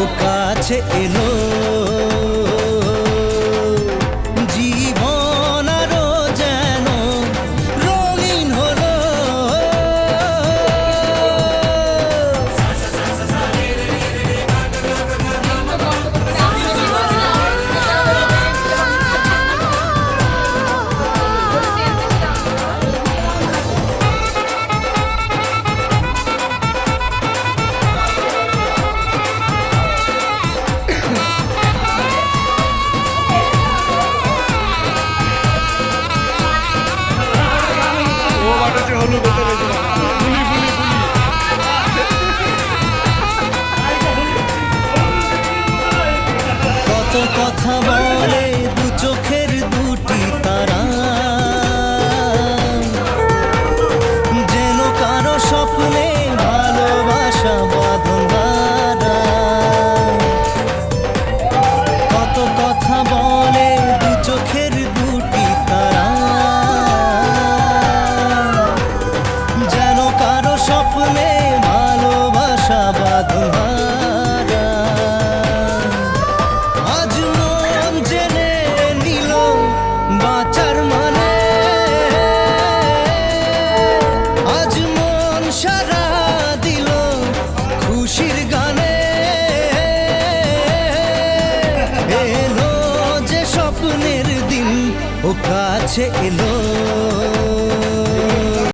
ও কাছে এলো। বাটাতে বাঁধন আজ জেনে নিল বাঁচার মানে। আজ সারা দিল খুশির গানে। এলো যে স্বপ্নের দিন ও কাছে এলো।